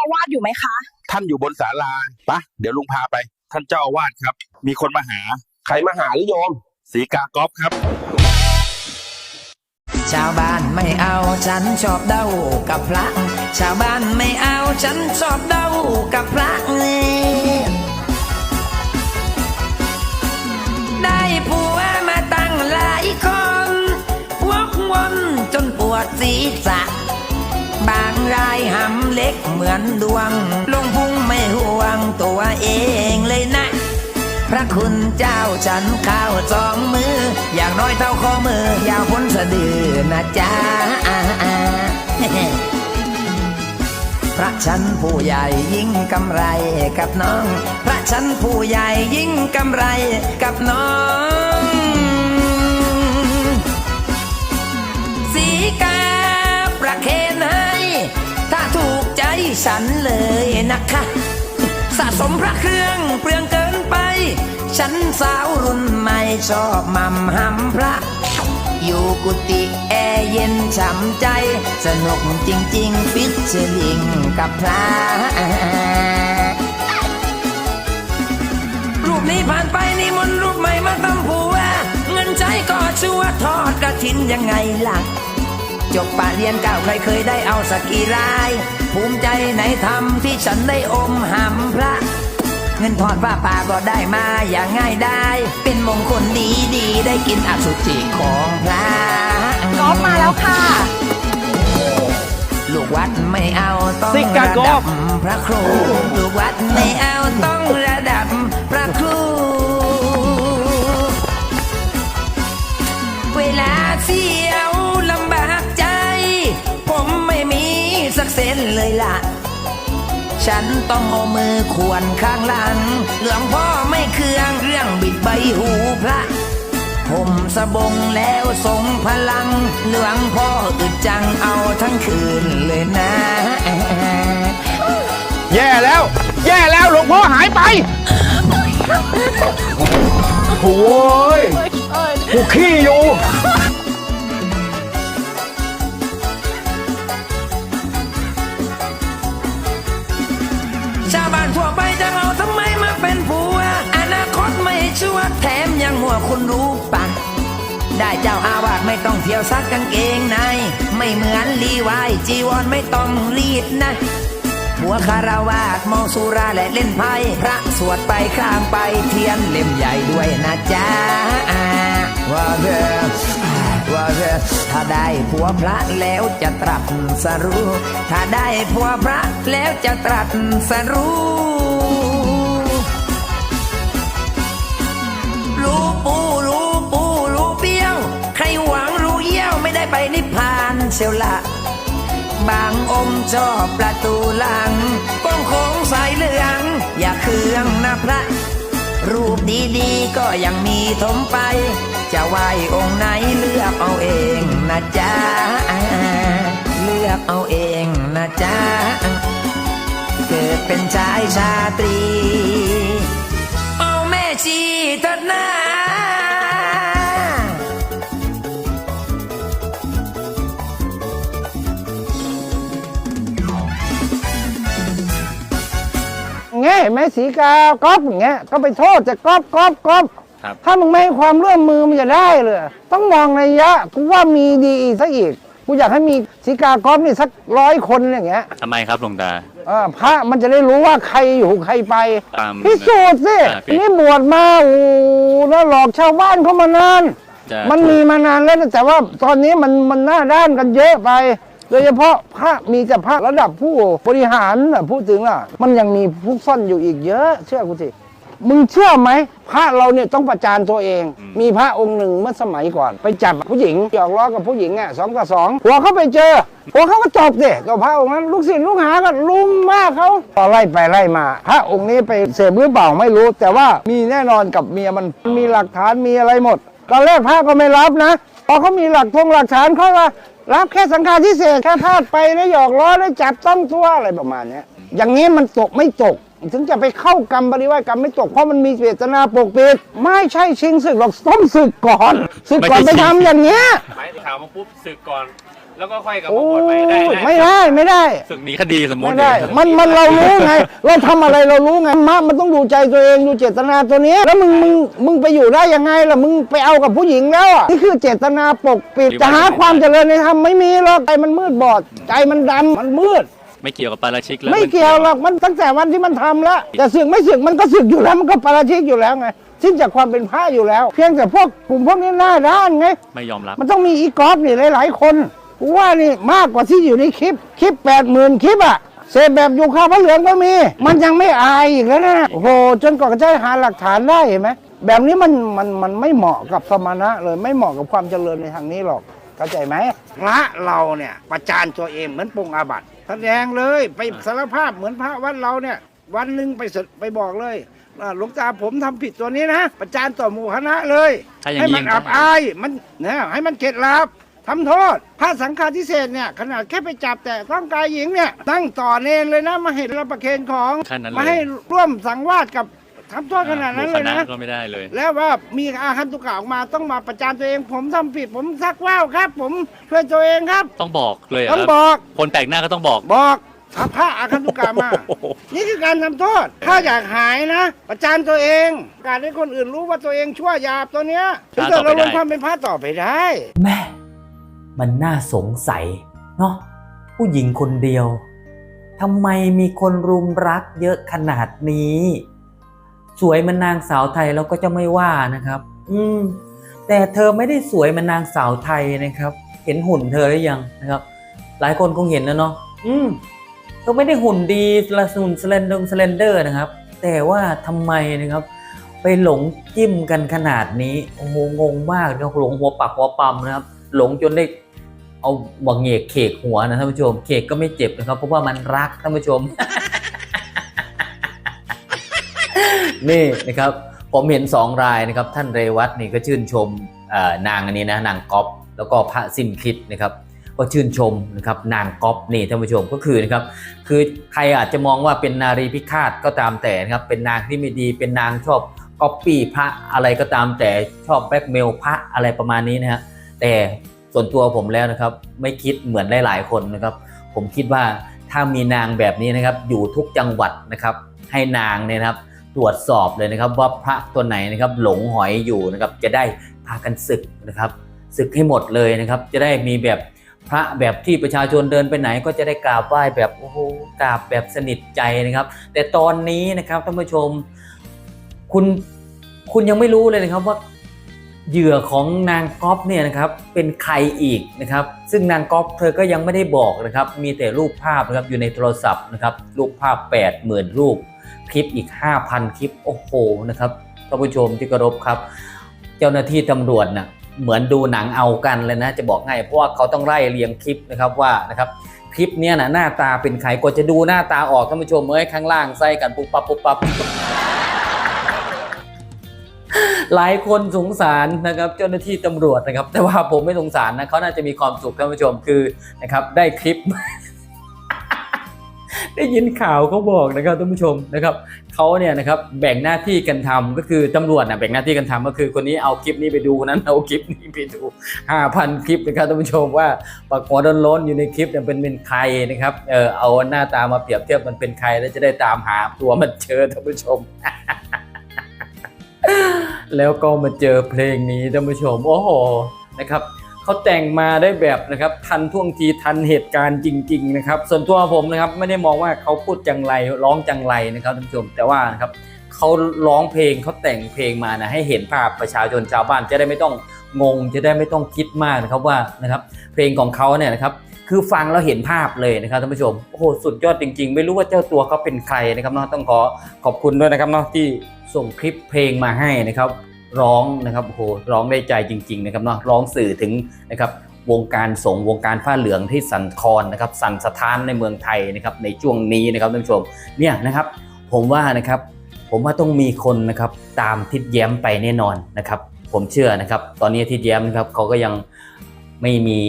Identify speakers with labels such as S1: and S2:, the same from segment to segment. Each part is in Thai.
S1: อาวาสอยู่ไหมคะ
S2: ท่านอยู่บนศาลาปะเดี๋ยวลุงพาไป ท่านเจ้าอาวาสครับ มีคนมาหา
S3: ใครมาหาหรือโยม
S2: สีกากอฟครับ
S4: ชาวบ้านไม่เอาฉันชอบเด้ากับพระ ชาวบ้านไม่เอาฉันชอบเด้ากับพระได้ผัวมาตั้งหลายคนวกวนจนปวดศีรษะ บางรายหำเล็กเหมือนดวง ลงพุงไม่ห่วงตัวเองเลยนะ พระคุณเจ้าฉันข้าวสองมือ อย่างน้อยเท่าข้อมือ ยาวพ้นสะดือนะจ๊ะพระฉันผู้ใหญ่ยิ่งกำไรกับน้อง พระฉันผู้ใหญ่ยิ่งกำไรกับน้อง สีกา ใจฉันเลยนะคะ สะสมพระเครื่องเปลืองเกินไป ฉันสาวรุ่นใหม่ชอบม่ำหำพระ อยู่กุฏิแอร์เย็นฉ่ำใจ สนุกจริง ๆ ฟิชเชลิงกับพระรูปนี้ผ่านไปนี่มนรูปใหม่มาทำผัว เงินใช้ก็ชัวทอดกระถินยังไงล่ะ จบปะเรียนเก้าใครเคยได้เอาสักกี่ราย ภูมิใจในธรรมที่ฉันได้อมหำพระ เงินทอดผ้าป่าก็ได้มาอย่างง่ายได้ เป็นมงคลดีดีๆได้กินอสุจิของพระ
S1: กอล์ฟมาแล้วค่ะ
S4: ลูกวัดไม่เอาต้อง
S3: ซิกา
S4: ระ
S3: กอ
S4: ดั
S3: ล์
S4: บ
S3: ฟ
S4: พระครู ลูกวัดไม่เอาต้องระดับพระครูเวลาเที่ย เซนเลยล่ะ ฉันต้องเอามือขวนข้างหลัง หลวงพ่อไม่เคืองเรื่องบิดใบหูพระ ผมสบงแล้วทรงพลัง หลวงพ่ออึดจังเอาทั้งคืนเลยนะ
S3: แย่แล้ว แย่แล้วหลวงพ่อหายไปโอ้ยกูขี้อยู่
S4: รู้ปะได้เจ้าอาวาสไม่ต้องเที่ยวซักกางเกงใน ไม่เหมือนลีวายจีวรไม่ต้องรีดนะ หัวคาราวาสเมาสุราและเล่นไพ่พระสวดไปข้ามไปเทียนเล่มใหญ่ด้วยนะจ๊ะว่าเธอว่าเธอถ้าได้ผัวพระแล้วจะตรัสสรู้ ถ้าได้ผัวพระแล้วจะตรัสสรู้านเชียวละ บางองค์ชอบประตูหลังก้องโค้งสายเหลือง อย่าเคืองนะพระ รูปดีๆ ก็ยังมีถมไป จะไหวองค์ไหนเลือกเอาเองนะจ๊ะ เลือกเอาเองนะจ๊ะ เกิดเป็นชายชาตรี เอาแม่ชีเถิดนะ
S5: เงี้ยเห็นไหมสีกาก๊อฟอย่างเงี้ยก็ไปโทษจะก๊อฟก๊อฟก๊อฟ
S2: ครับ
S5: ถ้ามึงไม่ให้ความร่วมมือมันจะได้เลย ต้องมองในยยะกูว่ามีดีอีกซะอีกกูอยากให้มีสีกาก๊อฟนี่สักร้อยคนอย่างเงี้ย
S6: ทำไมครับหลวงตา
S5: เออพระมันจะได้รู้ว่าใครอยู่ใครไป
S6: ตาม
S5: พิสูจน์สิ
S6: อ่าพี่
S5: นี่บวชมาโอ้โหแล้วหลอกชาวบ้านเขามานาน
S6: จะ
S5: มันมีมานานแล้วนะแต่ว่าตอนนี้มันมันหน้าด้านกันเยอะไป โดยเฉพาะพระมีแต่พระระดับผู้บริหารน่ะพูดถึงล่ะ มันยังมีพวกซ่อนอยู่อีกเยอะ เชื่อกูสิมึงเชื่อไหมพระเราเนี่ยต้องประจานตัวเอง มีพระองค์หนึ่งเมื่อสมัยก่อน ไปจับผู้หญิงหยอกล้อกับผู้หญิงอะสองกับสองหัวเขาไปเจอหัวเขาก็จบสิกับพระองค์นั้นลูกศิษย์ลูกหาก็ลุมมากเขาพอไล่ไปไล่มา พระองค์นี้ไปเสพหรือเปล่าไม่รู้ แต่ว่ามีแน่นอนกับเมียมันมีหลักฐานมีอะไรหมดตอนแรกพระก็ไม่รับนะพอเขามีหลักทงหลักฐานเขาว่า รับแค่สังฆาทิเศษแค่พลาดไปแล้วหยอกล้อแล้วจับต้องตัวอะไรประมาณเนี้ย อย่างนี้มันตกไม่ตก ถึงจะไปเข้ากรรมบริวารกรรมไม่ตกเพราะมันมีเจตนาปกปิดไม่ใช่ชิงศึกหรอกต้องศึกก่อนศึกก่อนไปทำอย่างเงี้ย
S7: หมายข่าวมาปุ๊บศึกก่อน
S6: แล้วก็ค่อยกลับ
S5: โอ้
S6: มาบวชใหม่ได้
S5: ย
S6: นะ
S5: ไม่ได้ไม่ได้
S6: ศึกหนีคดีสมมติ
S5: ไม่ได้มันมันเรารู้ไง เราทำอะไรเรารู้ไงมะมันต้องดูใจตัวเองดูเจตนาตัวเนี้ยแล้วมึงมึงมึงไปอยู่ได้ยังไงล่ะมึงไปเอากับผู้หญิงแล้วอะนี่คือเจตนาปกปิดจะหาความเจริญในธรรมไม่มีหรอกใจมันมืดบอด ใจมันดำมันมืด
S6: ไม่เกี่ยวกับปาราชิกแล้ว
S5: ไม่เกี่ยวหรอกมันตั้งแต่วันที่มันทำแล้วจะสึกไม่สึกมันก็สึกอยู่แล้วมันก็ปาราชิกอยู่แล้วไงสิ้นจากความเป็นพระอยู่แล้ว เพียงแต่พวกกลุ่มพวกนี้หน้าด้านไง
S6: ไม่ยอมรับ
S5: มันต้องมีอีกอฟนี่หลาย ๆ คน กูว่านี่มากกว่าที่อยู่ในคลิป คลิปแปดหมื่นคลิปอะเสพแบบอยู่ข้าวพระเหลืองก็มี มันยังไม่อายอีกแล้วนะโอ้โหจนกว่าจะหาหลักฐานได้เห็นไหมแบบนี้มันมันมันไม่เหมาะกับสมณะเลยไม่เหมาะกับความเจริญในทางนี้หรอกเข้าใจไหมพระเราเนี่ยประจานตัวเองเหมือนปรงอาบัติแสดงเลยไปสารภาพเหมือนพระวัดเราเนี่ย วันหนึ่งไปสดไปบอกเลยว่าหลวงตาผมทำผิดตัวนี้นะ ประจานต่อหมู่คณะเลย
S6: ถ้าอย่าง
S5: ให้
S6: นี้
S5: มันอับอายมันนะให้มันเข็ดหลาบ ทำโทษ พระสังฆาทิเศษเนี่ยขนาดแค่ไปจับแต่ต้องกายหญิงเนี่ยตั้งต่อเนนเลยนะมาให้รับประเคนของ
S6: ขั้นนั้นเลย
S5: มาให้ร่วมสังวาสกับทำโทษขนาดนั้น
S6: ห
S5: เล
S6: มู่
S5: ย
S6: คณะ
S5: นะ
S6: ก็ไม่ได้เลย
S5: แล้วว่ามีอาคันตุกะออกมาต้องมาประจานตัวเอง ผมทำผิดผมซักว่าวครับ ผมช่วยตัวเองครับ
S6: ต้องบอกเลยเหร
S5: ต้อง
S6: ครับ
S5: บอก
S6: คนแปลกหน้าก็ต้องบอก
S5: บอกถ้าพระอาคันตุกะมา
S6: โอ้โห
S5: นี่คือการทำโทษ ถ้าอยากหายนะ ประจานตัวเอง การให้คนอื่นรู้ว่าตัวเองชั่วหยาบตัวเนี้ยถึงจะเราลงความเป็นพระต่อไปได้
S7: แม่ มันน่าสงสัยเนาะผู้หญิงคนเดียวทำไมมีคนรุมรักเยอะขนาดนี้ สวยมันนางสาวไทยเราก็จะไม่ว่านะครับ อืมแต่เธอไม่ได้สวยมันนางสาวไทยนะครับ เห็นหุ่นเธอหรือยังนะครับ หลายคนคงเห็นแล้วเนาะอืมเธอไม่ได้หุ่นดีละหุ่นสเลนดอร์สเลนเดอร์นะครับ แต่ว่าทำไมนะครับ ไปหลงจิ้มกันขนาดนี้โอ้โหงงมากนะหลงหัวปักหัวปั๊มนะครับ หลงจนได้เอาบังเหงกเขกหัวนะท่านผู้ชม เขกก็ไม่เจ็บนะครับ เพราะว่ามันรักท่านผู้ชม นี่นะครับ ผมเห็นสองรายนะครับ ท่านเรวัตนี่ก็ชื่นชมนางอันนี้นะนางก๊อฟแล้วก็พระสิมคิดนะครับก็ชื่นชมนะครับนางก๊อฟนี่ท่านผู้ชมก็คือนะครับคือใครอาจจะมองว่าเป็นนารีพิฆาตก็ตามแต่นะครับเป็นนางที่ไม่ดีเป็นนางชอบก๊อปปี้พระอะไรก็ตามแต่ชอบแบล็กเมลพระอะไรประมาณนี้นะฮะ แต่ส่วนตัวผมแล้วนะครับไม่คิดเหมือนหลายๆคนนะครับ ผมคิดว่าถ้ามีนางแบบนี้นะครับอยู่ทุกจังหวัดนะครับ ให้นางเนี่ยนะครับตรวจสอบเลยนะครับ ว่าพระตัวไหนนะครับหลงหอยอยู่นะครับจะได้พากันศึกนะครับศึกให้หมดเลยนะครับ จะได้มีแบบพระแบบที่ประชาชนเดินไปไหนก็จะได้กราบไหว้แบบโอ้โหกราบแบบสนิทใจนะครับ แต่ตอนนี้นะครับท่านผู้ชม คุณคุณยังไม่รู้เลยนะครับว่า เหยื่อของนางก๊อฟเนี่ยนะครับเป็นใครอีกนะครับ ซึ่งนางก๊อฟเธอก็ยังไม่ได้บอกนะครับ มีแต่รูปภาพนะครับอยู่ในโทรศัพท์นะครับรูปภาพ 8 0,000 รูป คลิปอีก 5,000 คลิปโอ้โหนะครับท่านผู้ชมที่เคารพครับ เจ้าหน้าที่ตำรวจนะเหมือนดูหนังเอากันเลยนะ จะบอกให้เพราะว่าเขาต้องไล่เรียงคลิปนะครับว่านะครับคลิปเนี้ยนะหน้าตาเป็นใครกว่าจะดูหน้าตาออกท่านผู้ชมเอ้ยข้างล่างใส่กันปุ๊บปั๊บปุ๊บปั๊บ หลายคนสงสารนะครับเจ้าหน้าที่ตำรวจนะครับ แต่ว่าผมไม่สงสารนะเขาน่าจะมีความสุขท่านผู้ชมคือนะครับได้คลิป ได้ยินข่าวเขาบอกนะครับท่านผู้ชมนะครับเขาเนี่ยนะครับแบ่งหน้าที่กันทำก็คือตำรวจนะแบ่งหน้าที่กันทำก็คือคนนี้เอาคลิปนี้ไปดูคนนั้นเอาคลิปนี้ไปดู5,000คลิปนะครับท่านผู้ชมว่าปากหัวร้อนๆอยู่ในคลิปเนี่ยเป็นเป็นใครนะครับเออเอาหน้าตามาเปรียบเทียบมันเป็นใครแล้วจะได้ตามหาตัวมันเจอท่านผู้ชม แล้วก็มาเจอเพลงนี้ท่านผู้ชมโอ้โหนะครับเขาแต่งมาได้แบบนะครับทันท่วงทีทันเหตุการณ์จริง ๆ นะครับ ส่วนตัวผมนะครับไม่ได้มองว่าเขาพูดจังไรร้องจังไรนะครับท่านผู้ชมแต่ว่านะครับเขาร้องเพลงเขาแต่งเพลงมานะให้เห็นภาพประชาชนชาวบ้านจะได้ไม่ต้องงง จะได้ไม่ต้องคิดมากนะครับว่านะครับเพลงของเขาเนี่ยนะครับ คือฟังแล้วเห็นภาพเลยนะครับท่านผู้ชมโอ้โหสุดยอดจริง ๆ ไม่รู้ว่าเจ้าตัวเขาเป็นใครนะครับเนาะต้องขอขอบคุณด้วยนะครับเนาะที่ส่งคลิปเพลงมาให้นะครับ ร้องนะครับโอ้โหร้องได้ใจจริง ๆ นะครับเนาะร้องสื่อถึงนะครับวงการสงวงการผ้าเหลืองที่สั่นคลอนนะครับสั่นสะท้านในเมืองไทยนะครับในช่วงนี้นะครับท่านผู้ชมเนี่ยนะครับผมว่านะครับผมว่าต้องมีคนนะครับตามทิดแย้มไปแน่นอนนะครับ ผมเชื่อนะครับ ตอนนี้ทิดแย้มนะครับเขาก็ยังไม่มี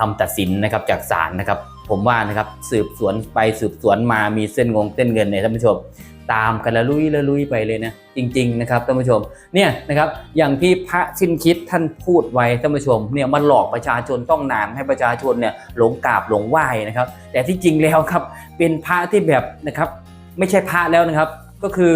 S7: คำตัดสินนะครับจากศาลนะครับ ผมว่านะครับสืบสวนไปสืบสวนมามีเส้นงงเส้นเงินเนี่ยท่านผู้ชม ตามกันละลุยละลุยไปเลยนะจริง ๆ นะครับท่านผู้ชมเนี่ยนะครับอย่างที่พระสิ้นคิดท่านพูดไว้ท่านผู้ชมเนี่ยมันหลอกประชาชนต้องนานให้ประชาชนเนี่ยหลงกราบหลงไหว้นะครับ แต่ที่จริงแล้วครับเป็นพระที่แบบนะครับไม่ใช่พระแล้วนะครับ ก็คือ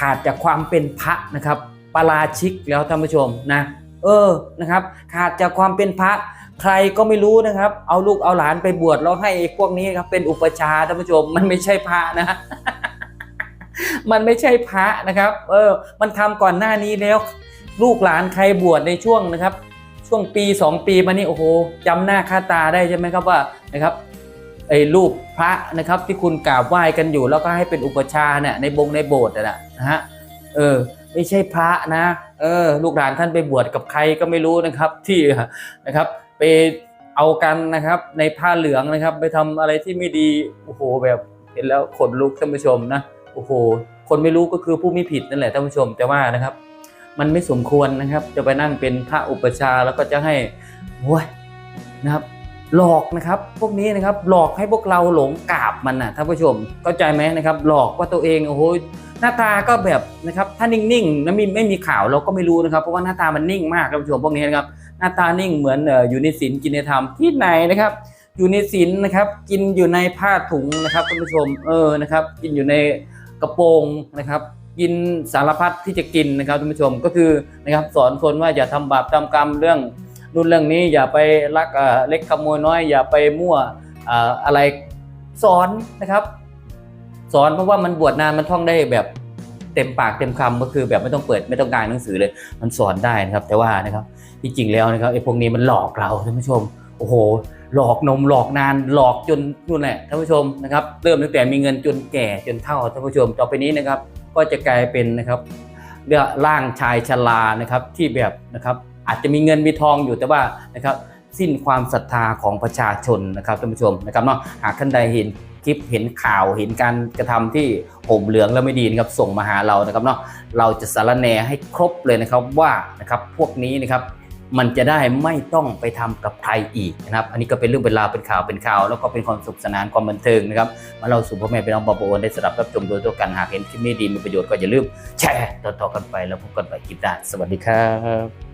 S7: ขาดจากความเป็นพระนะครับปราชิกแล้วท่านผู้ชมนะเออนะครับ ขาดจากความเป็นพระ ใครก็ไม่รู้นะครับ เอาลูกเอาหลานไปบวชแล้วให้ไอ้พวกนี้ครับเป็นอุปชาท่านผู้ชมมันไม่ใช่พระนะมันไม่ใช่พระนะครับ เออ มันทำก่อนหน้านี้แล้ว ลูกหลานใครบวชในช่วงนะครับ ช่วงปี 2 ปีมานี้โอ้โหจำหน้าค่าตาได้ใช่ไหมครับว่านะครับไอ้รูปพระนะครับที่คุณกราบไหว้กันอยู่ แล้วก็ให้เป็นอุปชาเนี่ยในบงในโบสถ์น่ะนะฮะเออ ไม่ใช่พระนะ เออ ลูกหลานท่านไปบวชกับใครก็ไม่รู้นะครับ ที่นะครับ ไปเอากันนะครับ ในผ้าเหลืองนะครับ ไปทำอะไรที่ไม่ดีโอ้โหแบบเห็นแล้วขนลุกท่านผู้ชมนะโอ้โห คนไม่รู้ก็คือผู้ไม่ผิดนั่นแหละท่านผู้ชมแต่ว่านะครับ มันไม่สมควรนะครับ จะไปนั่งเป็นพระอุปชาแล้วก็จะให้โอ้ยนะครับหลอกนะครับพวกนี้นะครับหลอกให้พวกเราหลงกราบมันนะท่านผู้ชมเข้าใจไหมนะครับ หลอกว่าตัวเองโอ้โหหน้าตาก็แบบนะครับถ้านิ่งๆนะมีไม่มีข่าวเราก็ไม่รู้นะครับ เพราะว่าหน้าตามันนิ่งมากท่านผู้ชมพวกนี้นะครับ น้าตานิ่งเหมือนอยู่ในศีลกินในธรรมที่ไหนนะครับ อยู่ในศีลนะครับ กินอยู่ในผ้าถุงนะครับท่านผู้ชมเออนะครับ กินอยู่ในกระโปรงนะครับ กินสารพัดที่จะกินนะครับท่านผู้ชมก็คือนะครับสอนคนว่าอย่าทำบาปทำกรรมเรื่องนู่นเรื่องนี้อย่าไปลักเล็กขโมยน้อย อย่าไปมั่วอะไรสอนนะครับ สอนเพราะว่ามันบวชนานมันท่องได้แบบเต็มปากเต็มคำก็คือแบบไม่ต้องเปิดไม่ต้องการหนังสือเลย มันสอนได้นะครับ แต่ว่านะครับ ที่จริงแล้วนะครับไอ้พวกนี้มันหลอกเราท่านผู้ชมโอ้โห หลอกนมหลอกนานหลอกจนนู่นแหละท่านผู้ชมนะครับเริ่มตั้งแต่มีเงินจนแก่จนเฒ่าท่านผู้ชมต่อไปนี้นะครับก็จะกลายเป็นนะครับเรื่องร่างชายชรานะครับที่แบบนะครับอาจจะมีเงินมีทองอยู่แต่ว่านะครับสิ้นความศรัทธาของประชาชนนะครับท่านผู้ชมนะครับเนาะหากท่านใดเห็นคลิปเห็นข่าวเห็นการกระทำที่ห่มเหลืองแล้วไม่ดีนะครับส่งมาหาเรานะครับเนาะเราจะสารแนให้ครบเลยนะครับว่านะครับพวกนี้นะครับ มันจะได้ไม่ต้องไปทำกับใครอีกนะครับ อันนี้ก็เป็นเรื่องเป็นราวเป็นข่าวเป็นข่าว แล้วก็เป็นความสุขสนานความบันเทิงนะครับมาเล่าสู่พ่อแม่พี่น้องบาโบนได้สำหรับรับชมโดยตัวกันหากเห็นคลิปนี้ดีมีประโยชน์ก็อย่าลืมแชร์ต่อๆกันไปแล้วพบกันใหม่คลิปหน้าสวัสดีครับ